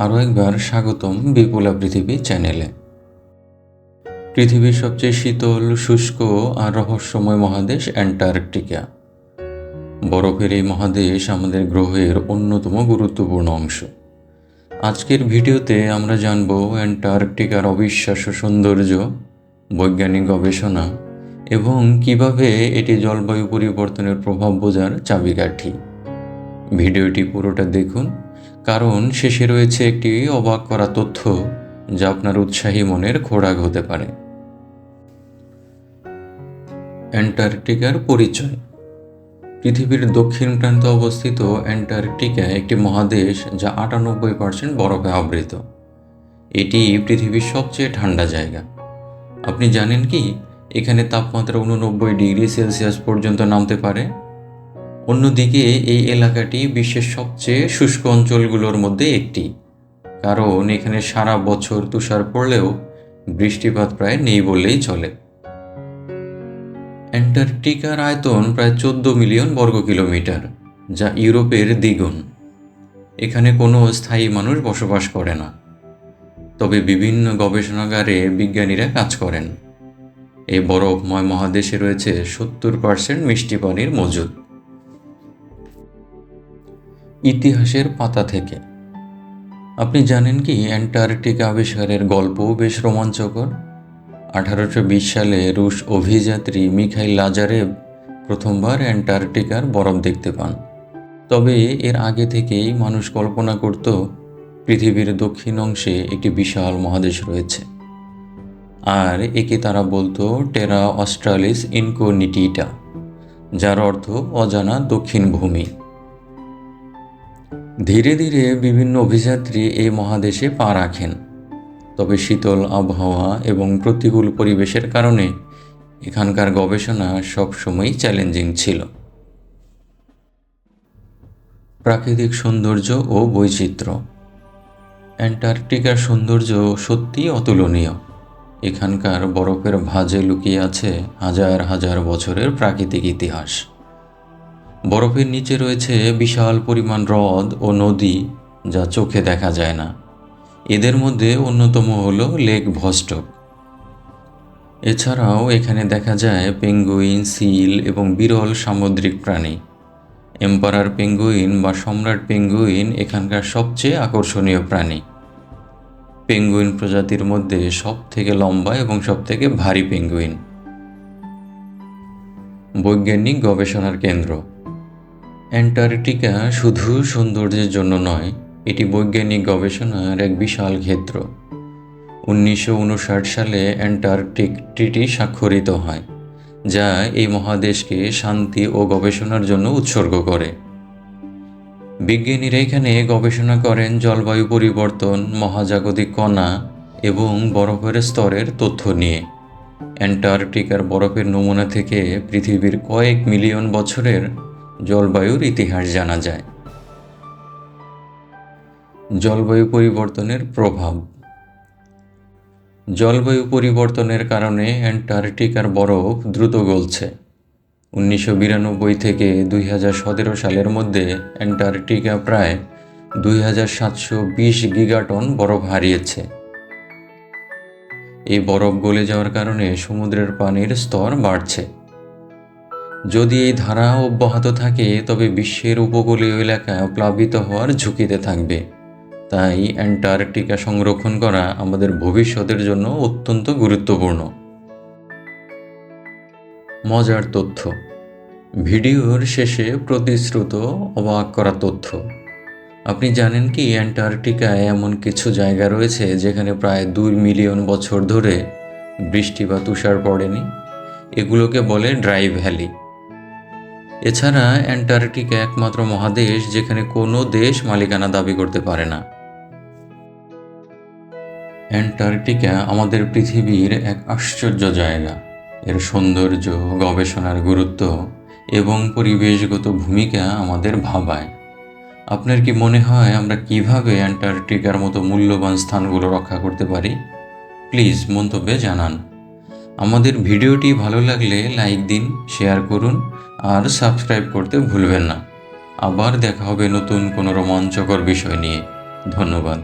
আরও একবার স্বাগতম বিপুলা পৃথিবী চ্যানেলে। পৃথিবীর সবচেয়ে শীতল, শুষ্ক আর রহস্যময় মহাদেশ অ্যান্টার্কটিকা। বরফের এই মহাদেশ আমাদের গ্রহের অন্যতম গুরুত্বপূর্ণ অংশ। আজকের ভিডিওতে আমরা জানব অ্যান্টার্কটিকার অবিশ্বাস্য সৌন্দর্য, বৈজ্ঞানিক গবেষণা এবং কীভাবে এটি জলবায়ু পরিবর্তনের প্রভাব বোঝার চাবিকাঠি। ভিডিওটি পুরোটা দেখুন কারণ শেষে রয়েছে একটি অবাক করা তথ্য যা আপনার উৎসাহী মনের খোরাক হতে পারে। অ্যান্টার্কটিকার পরিচয়। পৃথিবীর দক্ষিণ প্রান্তে অবস্থিত অ্যান্টার্কটিকা একটি মহাদেশ যা আটানব্বই পার্সেন্ট বরফে আবৃত। এটি পৃথিবীর সবচেয়ে ঠান্ডা জায়গা। আপনি জানেন কি? এখানে তাপমাত্রা উননব্বই ডিগ্রি সেলসিয়াস পর্যন্ত নামতে পারে। অন্যদিকে এই এলাকাটি বিশ্বের সবচেয়ে শুষ্ক অঞ্চলগুলোর মধ্যে একটি। কারণ এখানে সারা বছর তুষার পড়লেও বৃষ্টিপাত প্রায় নেই বললেই চলে। অ্যান্টার্কটিকার আয়তন প্রায় চোদ্দ মিলিয়ন বর্গ কিলোমিটার, যা ইউরোপের দ্বিগুণ। এখানে কোনো স্থায়ী মানুষ বসবাস করে না। তবে বিভিন্ন গবেষণাগারে বিজ্ঞানীরা কাজ করেন। এই বরফময় মহাদেশে রয়েছে সত্তর পার্সেন্ট মিষ্টি পানির মজুদ। ইতিহাসের পাতা থেকে। আপনি জানেন কি অ্যান্টার্কটিকা আবিষ্কারের গল্প বেশ রোমাঞ্চকর? আঠারোশো বিশ সালে রুশ অভিযাত্রী মিখাইল লাজারেভ প্রথমবার অ্যান্টার্কটিকার বরফ দেখতে পান। তবে এর আগে থেকেই মানুষ কল্পনা করত, পৃথিবীর দক্ষিণ অংশে একটি বিশাল মহাদেশ রয়েছে। আর একে তারা বলতো টেরা অস্ট্রালিস ইনকোনিটিটা যার অর্থ অজানা দক্ষিণ ভূমি। ধীরে ধীরে বিভিন্ন অভিযাত্রী এই মহাদেশে পা রাখেন। তবে শীতল আবহাওয়া এবং প্রতিকূল পরিবেশের কারণে এখানকার গবেষণা সবসময়ই চ্যালেঞ্জিং ছিল। প্রাকৃতিক সৌন্দর্য ও বৈচিত্র্য। অ্যান্টার্কটিকার সৌন্দর্য সত্যিই অতুলনীয়। এখানকার বরফের ভাঁজে লুকিয়ে আছে হাজার হাজার বছরের প্রাকৃতিক ইতিহাস। বরফের নিচে রয়েছে বিশাল পরিমাণ হ্রদ ও নদী যা চোখে দেখা যায় না। এদের মধ্যে অন্যতম হল লেক ভস্টক। এছাড়াও এখানে দেখা যায় পেঙ্গুইন, সিল এবং বিরল সামুদ্রিক প্রাণী। এম্পারার পেঙ্গুইন বা সম্রাট পেঙ্গুইন এখানকার সবচেয়ে আকর্ষণীয় প্রাণী। পেঙ্গুইন প্রজাতির মধ্যে সব থেকে লম্বা এবং সব থেকে ভারী পেঙ্গুইন। বৈজ্ঞানিক গবেষণার কেন্দ্র। অ্যান্টার্কটিকা শুধু সৌন্দর্যের জন্য নয়, এটি বৈজ্ঞানিক গবেষণার এক বিশাল ক্ষেত্র। উনিশশো উনষাট সালে অ্যান্টার্কটিক ট্রিটি স্বাক্ষরিত হয়, যা এই মহাদেশকে শান্তি ও গবেষণার জন্য উৎসর্গ করে। বিজ্ঞানীরা এখানে গবেষণা করেন জলবায়ু পরিবর্তন, মহাজাগতিক কণা এবং বরফের স্তরের তথ্য নিয়ে। অ্যান্টার্কটিকার বরফের নমুনা থেকে পৃথিবীর কয়েক মিলিয়ন বছরের জলবায়ুর ইতিহাস জানা যায়। জলবায়ু পরিবর্তনের প্রভাব। জলবায়ু পরিবর্তনের কারণে অ্যান্টার্কটিকার বরফ দ্রুত গলছে। উনিশশো বিরানব্বই থেকে দুই হাজার সতেরো সালের মধ্যে অ্যান্টার্কটিকা প্রায় দুই হাজার সাতশো বিশ গিগাটন বরফ হারিয়েছে। এই বরফ গলে যাওয়ার কারণে সমুদ্রের পানির স্তর বাড়ছে। যদি এই ধারা অব্যাহত থাকে, তবে বিশ্বের উপকূলীয় এলাকা প্লাবিত হওয়ার ঝুঁকিতে থাকবে। তাই অ্যান্টার্কটিকা সংরক্ষণ করা আমাদের ভবিষ্যতের জন্য অত্যন্ত গুরুত্বপূর্ণ। মজার তথ্য। ভিডিওর শেষে প্রতিশ্রুত অবাক করা তথ্য। আপনি জানেন কি অ্যান্টার্কটিকায় এমন কিছু জায়গা রয়েছে যেখানে প্রায় দুই মিলিয়ন বছর ধরে বৃষ্টি বা তুষার পড়েনি? এগুলোকে বলে ড্রাই ভ্যালি। এছাড়া অ্যান্টার্কটিকা একমাত্র মহাদেশ যেখানে কোনো দেশ মালিকানা দাবি করতে পারে না। অ্যান্টার্কটিকা আমাদের পৃথিবীর এক আশ্চর্য জায়গা। এর সৌন্দর্য, গবেষণার গুরুত্ব এবং পরিবেশগত ভূমিকা আমাদের ভাবায়। আপনার কি মনে হয় আমরা কীভাবে অ্যান্টার্কটিকার মতো মূল্যবান স্থানগুলো রক্ষা করতে পারি? প্লিজ মন্তব্যে জানান। আমাদের ভিডিওটি ভালো লাগলে লাইক দিন, শেয়ার করুন, আর সাবস্ক্রাইব করতে ভুলবেন না। আবার দেখা হবে নতুন কোনো রোমাঞ্চকর বিষয় নিয়ে। ধন্যবাদ।